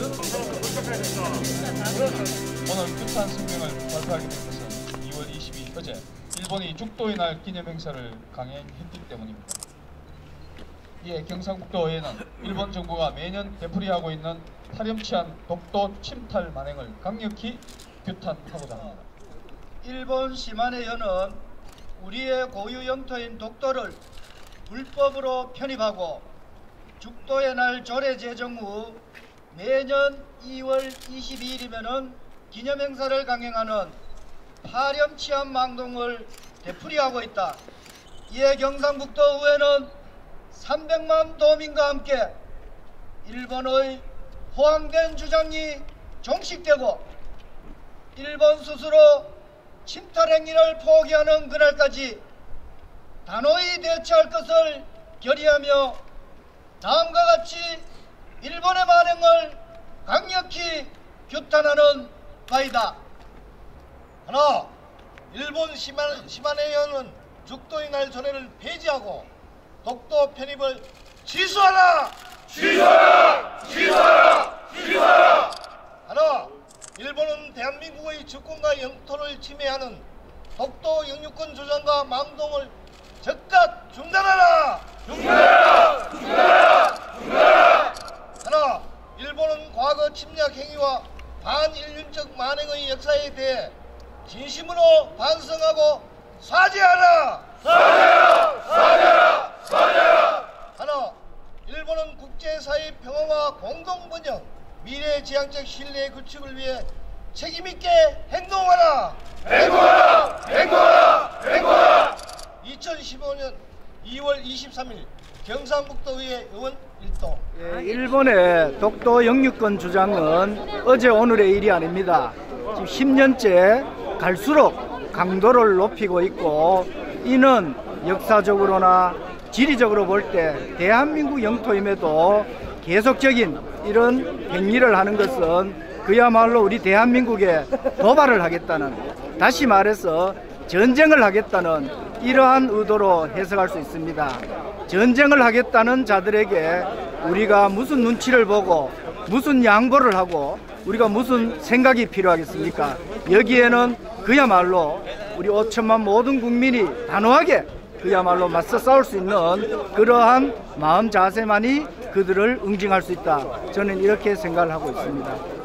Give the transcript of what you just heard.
오늘 끝한 성명을 발표하게 된 것은 2월 22일 어제 일본이 죽도의 날 기념 행사를 강행했기 때문입니다. 이에 경상북도 의회는 일본 정부가 매년 되풀이하고 있는 파렴치한 독도 침탈 만행을 강력히 규탄하고자 합니다. 일본 시마네 현은 우리의 고유 영토인 독도를 불법으로 편입하고 죽도의 날 조례 제정 후 매년 2월 22일이면은 기념행사를 강행하는 파렴치한 망동을 되풀이하고 있다. 이에 경상북도 의회는 300만 도민과 함께 일본의 호황된 주장이 종식되고 일본 스스로 침탈 행위를 포기하는 그날까지 단호히 대처할 것을 결의하며 다음과 같이 일본의 만행을 강력히 규탄하는 바이다. 하나, 일본 시마, 시마네현은 죽도의 날 전회를 폐지하고 독도 편입을 취소하라! 취소하라! 취소하라! 취소하라! 하나, 일본은 대한민국의 주권과 영토를 침해하는 독도 영유권 주장과 망동을 즉각! 중단하라! 중단하라! 중단하라! 하나, 일본은 과거 침략 행위와 반인륜적 만행의 역사에 대해 진심으로 반성하고 사죄하라! 사죄하라! 사죄하라! 사죄하라! 하나, 일본은 국제사회 평화와 공동번영, 미래지향적 신뢰 구축을 위해 책임있게 행동하라! 행동하라! 행동하라! 행동하라! 2015년 2월 23일 경상북도의회 의원 일동 예, 일본의 독도 영유권 주장은 어제 오늘의 일이 아닙니다. 지금 10년째 갈수록 강도를 높이고 있고 이는 역사적으로나 지리적으로 볼 때 대한민국 영토임에도 계속적인 이런 행위를 하는 것은 그야말로 우리 대한민국에 도발을 하겠다는 다시 말해서 전쟁을 하겠다는 이러한 의도로 해석할 수 있습니다. 전쟁을 하겠다는 자들에게 우리가 무슨 눈치를 보고 무슨 양보를 하고 우리가 무슨 생각이 필요하겠습니까? 여기에는 그야말로 우리 5천만 모든 국민이 단호하게 그야말로 맞서 싸울 수 있는 그러한 마음 자세만이 그들을 응징할 수 있다. 저는 이렇게 생각을 하고 있습니다.